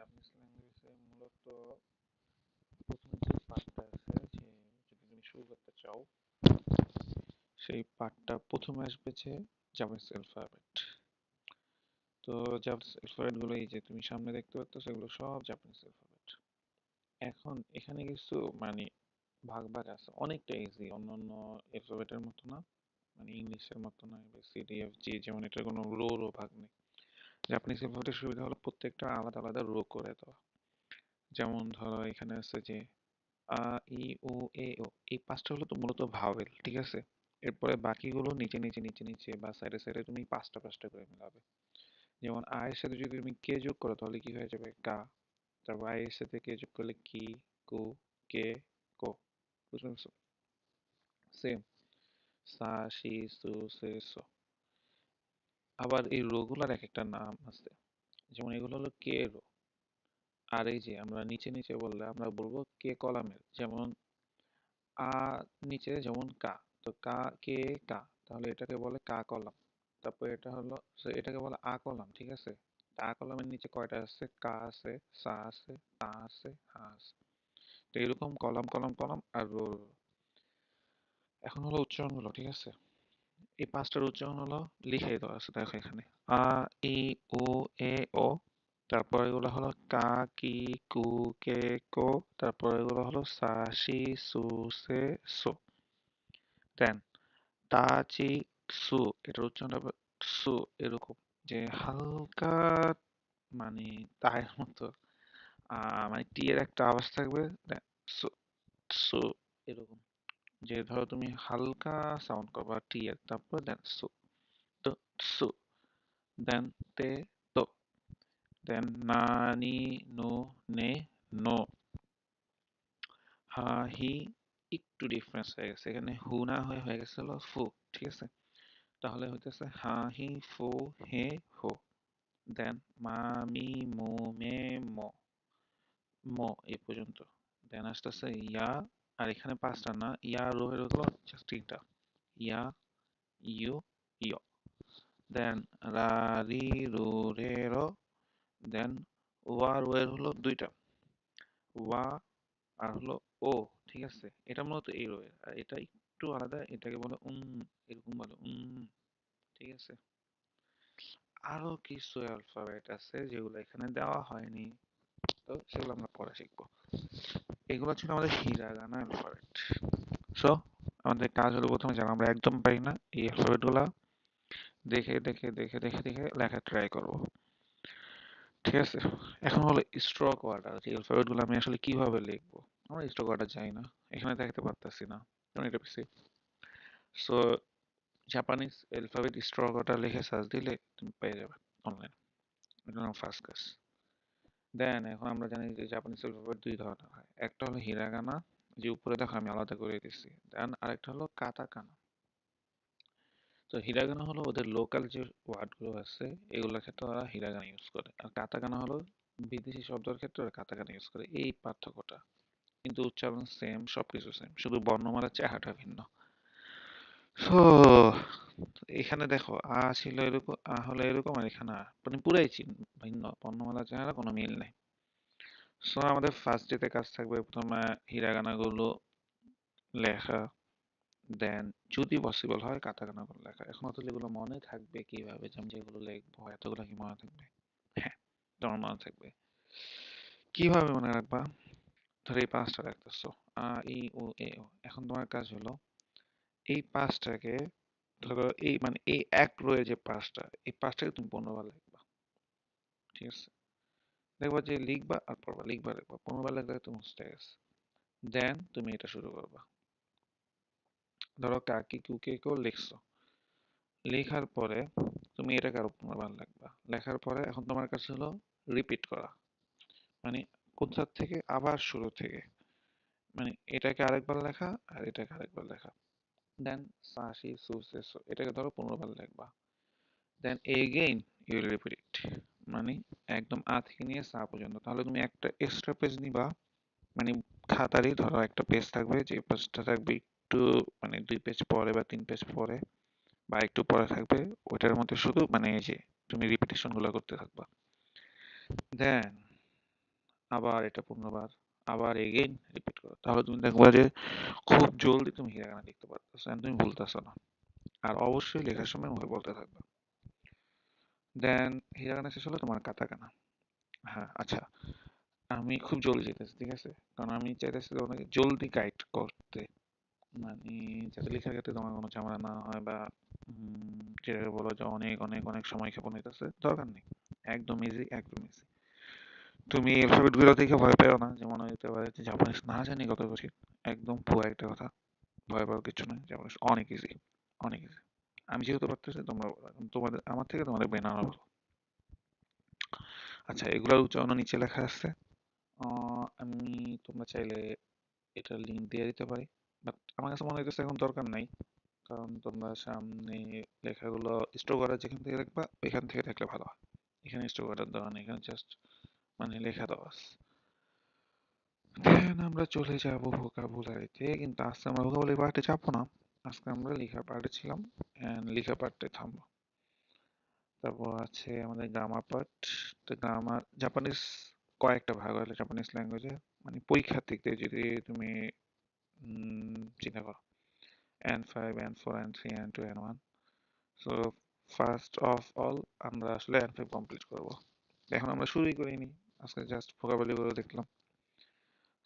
আছে মূলত প্রথম যে আছে, যে যদি তুমি শুরু করতে চাও, সেই প্রথমে আসবে যে জাভাস অ্যালফাবেট তো গুলো এই যে তুমি সামনে দেখতে পাচ্ছ, সেগুলো সব জাপানিজ অ্যালফাবেট এখন এখানে কিছু মানে ভাগ ভাগ আছে, অনেকটা ইজি অন্যান্য অ্যালফাবেটের মতো না মানে ইংলিশের মতো না সি ডি এফ জি যেমন এটার কোনো রো রো ভাগ নেই। জাপানিজ অ্যালফাবেটের সুবিধা হলো প্রত্যেকটা আলাদা আলাদা রো করে দেওয়া যেমন ধরো এখানে আছে যে, আ, ই উ এ, ও, এই পাঁচটা হলো তো মূলত ভাওয়েল ঠিক আছে? এরপরে বাকিগুলো নিচে নিচে নিচে নিচে বা সাইডে সাইডে তুমি পাঁচটা পাঁচটা করে মিলাবে। যেমন আ এর সাথে যদি তুমি কে যোগ করো তাহলে কি হয়ে যাবে? কা তারপর আই এর সাথে কে যোগ করলে কি, কু, কে, কো, বুঝতে পারছ? সেম সা শি সু, সে, সো। আবার এই রো গুলার এক একটা নাম আছে। যেমন এগুলো হলো কে রো আর এই যে আমরা নিচে নিচে বললে আমরা বলব কে কলামের। যেমন আ নিচে যেমন কা, তো কা, কে, কা, তাহলে এটাকে বলে কা কলাম। তারপর এটা হলো এটাকে বলে আ কলাম, ঠিক আছে? আ কলামের নিচে কয়টা আছে? কা আছে, সা আছে, তা আছে, হা আছে। তো এরকম কলাম কলাম কলাম আর রো এখন হলো উচ্চারণ হলো ঠিক আছে? এই পাঁচটার উচ্চারণ হলো লিখে দেওয়া আছে, দেখো এখানে। আ, ই, উ, এ, ও, তারপর এগুলো হলো কা, কি, কু, কে, কো, তারপর এগুলো হলো সা, সি, সু, সে, সো। দেন, তা, চি, সু, এটার উচ্চারণ হবে সু, এরকম। যে হালকা মানে তায়ের মতো মানে টি এর একটা আওয়াজ থাকবে সু সু, এরকম। যে ধরো তুমি হালকা সাউন্ড করবা টি এর তারপর দেন সু তো সু দেন তে তো দেন না, নি, নো, নে নো হা, হি, একটু ডিফারেন্স হয়ে গেছে, এখানে হু, না হয়ে হয়ে গেছে হলো ফু ঠিক আছে, তাহলে হইতেছে হা, হি ফু হে, হো দেন মা, মি, মো, মে, মো মো এই পর্যন্ত দেন আসতেছে ইয়া আর এখানে পাঁচটা না, ইয়া রোহের হলো তিনটা। ইয়া ইউ ইয়। দেন রি, রু, রে, র দেন ওয়া রোয়ের হলো দুইটা। ওয়া আর হলো ও, ঠিক আছে? এটা মূলত এই রোয়ের আর এটা একটু আলাদা, এটাকে বলে উম, এরকম বলে উম, ঠিক আছে? আরও কিছু অ্যালফাবেট আছে যেগুলো এখানে দেওয়া হয়নি। তো সেগুলো আমরা পরে শিখব। এগুলো ছিল আমাদের হিরাগানা অ্যালফাবেট সো আমাদের কাজ হলো প্রথমে যারা আমরা একদম পারি না, এই অ্যালফাবেটগুলা দেখে দেখে দেখে দেখে দেখে লেখা ট্রাই করব। ঠিক আছে? এখন হলো স্ট্রোক ওয়ার্ডার এই অ্যালফাবেটগুলো আমি আসলে কীভাবে লিখব? আমরা স্ট্রোক ওয়ার্ডার যাই না, এখানে দেখতে পারতেছি না কারণ এটা PC so Japanese alphabet stroke order লিখে সার্চ দিলে তুমি পেয়ে যাবে অনলাইন এটা ফার্স্ট কাজ দেন এখন আমরা জানি যে জাপানিজ অ্যালফাবেট দুই ধরনের হয়। একটা হলো হিরাগানা যে উপরে দেখো আমি আলাদা করে দিচ্ছি দেন আরেকটা হলো কাতাকানা তো হিরাগানা হলো ওদের লোকাল যে ওয়ার্ডগুলো আছে, এগুলোর ক্ষেত্রে ওরা হিরাগানা ইউজ করে। আর কাতাকানা হলো বিদেশি শব্দের ক্ষেত্রে ওরা কাতাকানা ইউজ করে। এই পার্থক্যটা। কিন্তু উচ্চারণ সেম সবকিছু সেম শুধু বর্ণমালার চেহারাটা ভিন্ন। এখানে দেখো, আ ছিল এরকম, আ হলো এরকম আর এখানে আ মানে পুরাই ভিন্ন বর্ণমালার চেহারা কোনো মিল নেই। সো আমাদের ফার্স্ট ডেতে কাজ থাকবে প্রথমে হিরাগানা গুলো লেখা দেন যদি পসিবল হয় কাতাকানা গুলো লেখা। এখন অত এগুলো মনে থাকবে কীভাবে যে আমি যেগুলো লিখব, এতগুলো কি মনে থাকবে? হ্যাঁ তোমার মনে থাকবে। কীভাবে মনে রাখবা? ধরো এই পাঁচটা রাখতেছো আ, ই, উ, এ, ও। এখন তোমার কাজ হলো এই পাঁচটাকে ধরো এই মানে এই এক রোয়ে যে পাঁচটা, এই পাঁচটাকে তুমি পনেরোবার লিখবা। ঠিক আছে? দেখবা যে লিখবা আর পড়বা, লিখবা লিখবা। পনেরোবার লিখলে তুমি মুছতে গেছে দেন তুমি এটা শুরু করবা। ধরো কাকি কুকে কেউ লিখছো। লেখার পরে তুমি এটাকে আরও পনেরোবার লিখবা। লেখার পরে এখন তোমার কাছে হলো রিপিট করা। মানে কোথা থেকে? আবার শুরু থেকে। মানে এটাকে আরেকবার লেখা আর এটাকে আরেকবার লেখা। দেন সাশি সুসে সো এটাকে ধরো পনেরো বার লিখবা। Then again you repeat it মানে একদম আ থেকে নিয়ে সা পর্যন্ত। তাহলে তুমি একটা এক্সট্রা পেজ নিবা। মানে খাতারই ধরো একটা পেজ থাকবে যে পেজটা থাকবে একটু মানে দুই পেজ পরে বা তিন পেজ পরে বা একটু পরে থাকবে। ওইটার মধ্যে শুধু মানে এই যে তুমি রিপিটেশনগুলো করতে থাকবা। দেন আবার এটা পনেরোবার আবার এগেইন রিপিট করো। তাহলে তুমি দেখবা যে খুব জলদি তুমি হিরাগানা লিখতে পারতেছো and তুমি ভুলতেছো না। আর অবশ্যই লেখার সময় মুখে বলতে থাকবে। দেন হিরাগানা শেষ হলো তোমার কাতাকানা হ্যাঁ আচ্ছা। আমি খুব জলদি যেতেছি, ঠিক আছে? কারণ আমি চাইতেছি তোমাকে জলদি গাইড করতে। মানে যাতে লেখার ক্ষেত্রে তোমার কোনো ঝামেলা না হয় বা যেটাকে বলো যে অনেক অনেক অনেক সময় ক্ষেপণ হইতেছে। দরকার নেই। একদম ইজি একদম ইজি তুমি অ্যালফাবেটগুলো দেখে ভয় পেও না যেমন হইতে পারে যে জাপানিজ না জানি কত কঠিন। একদম ভুয়া একটা কথা। ভয় পাওয়ার কিছু নয় জাপানিজ অনেক ইজি অনেক ইজি আমি যেহেতু পারতেছি, তোমরা তোমাদের, আমার থেকে তোমাদের ব্রেন আরও ভালো। আচ্ছা এগুলোর উচ্চারণ নিচে লেখা আছে। আমি, তোমরা চাইলে এটার লিঙ্ক দিয়ে দিতে পারি। বাট আমার কাছে মনে হইতেছে এখন দরকার নাই। কারণ তোমরা সামনে লেখাগুলো স্টোর করার যেখান থেকে দেখবা, ওইখান থেকে দেখলে ভালো হয়। এখানে স্টোর করার দরকার নেই, এখানে জাস্ট মানে লেখা আছে দেন আমরা চলে যাব ভোকাবুলারিতে কিন্তু আজকে আমরা ভোকাবুলারি পার্টে যাব না। আজকে আমরা লেখা পার্টে ছিলাম, and লেখা পার্টে থামবো। তারপর আছে আমাদের গ্রামার পার্ট তো গ্রামার জাপানিজ কয়েকটা ভাগ হলো জাপানিজ ল্যাঙ্গুয়েজে মানে পরীক্ষার দিক থেকে যদি তুমি চিন্তা করো N five N four N three N two N one so first of all আমরা আসলে এন ফাইভ কমপ্লিট করব। এখন আমরা শুরুই করিনি। আজকে জাস্ট ভোকাবুলারি গুলো দেখলাম।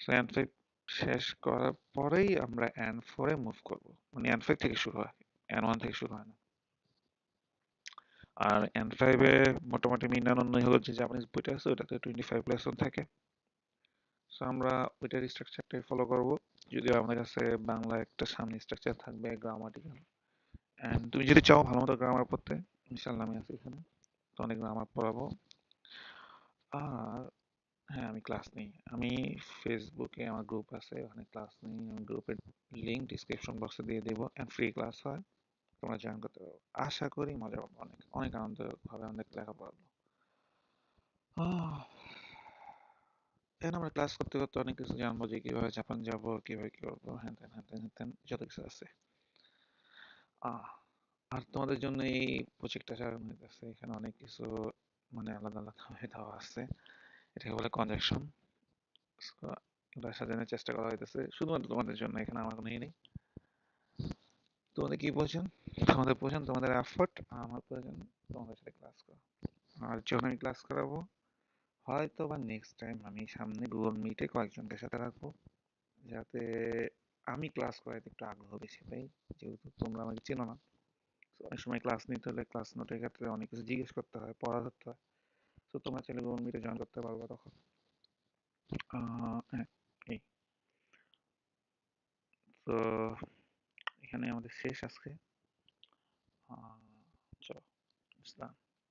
সো এন ফাইভ শেষ করার পরেই আমরা এন ফোরে মুভ করব। মানে এন ফাইভ থেকে শুরু হয় এন ওয়ান থেকে শুরু হয় না। আর এন ফাইভে মোটামুটি মিনানন্দ হলো যে জাপানিজ বইটা আছে, ওটাতে টোয়েন্টি ফাইভ লেসন থাকে। সো আমরা ওইটার স্ট্রাকচারটাই ফলো করব। যদিও আমাদের কাছে বাংলা একটা সামনে স্ট্রাকচার থাকবে গ্রামাটিক্যাল এন্ড তুমি যদি চাও ভালো মতো গ্রামার পড়তে ইনশাল্লাহ আমি আছি এখানে। তো অনেক গ্রামার পড়াবো। আর হ্যাঁ আমি ক্লাস নিই। আমি ফেসবুকে আমার গ্রুপ আছে, ওখানে ক্লাস নিই। আমি গ্রুপের লিঙ্ক ডিসক্রিপশন বক্সে দিয়ে দেবো এন্ড ফ্রি ক্লাস হয়। তোমরা জয়েন করতে পারো। আশা করি মজা পাবো অনেক অনেক আনন্দ হবে অনেক লেখাপড়া এখন আমরা ক্লাস করতে করতে অনেক কিছু জানব যে কীভাবে জাপান যাব, কীভাবে কি করব, হ্যান ত্যান হ্যান ত্যান হ্যান ত্যান, যত কিছু আছে। আর তোমাদের জন্য এই প্রজেক্টটা সাজানো হইতেছে এখানে অনেক কিছু মানে আলাদা আলাদা দেওয়া আছে। এটাকে বলে কনজাকশন এগুলো সাজানোর চেষ্টা করা হইতেছে। শুধুমাত্র তোমাদের জন্য, এখানে আমার কোনো নেই। তোমাদের কি প্রয়োজন? তোমাদের প্রয়োজন তোমাদের এফোর্ট আমার প্রয়োজন তোমাদের সাথে ক্লাস করা। আর যখন আমি ক্লাস করাবো, হয়তো বা নেক্সট টাইম আমি সামনে গুগল মিটে কয়েকজনকে সাথে রাখব, যাতে আমি ক্লাস করাইতে একটু আগ্রহ বেশি পাই, যেহেতু তোমরা আমাকে চেনো না। অনেক সময় ক্লাস নিতে হলে ক্লাস নোটের ক্ষেত্রে অনেক কিছু জিজ্ঞেস করতে হয়, পড়া ধরতে হয়। তো তোমরা চাইলে গুগল মিটে জয়েন করতে পারবা তখন? হ্যাঁ এই। তো এখানে আমাদের শেষ আজকে। চলো ইসলাম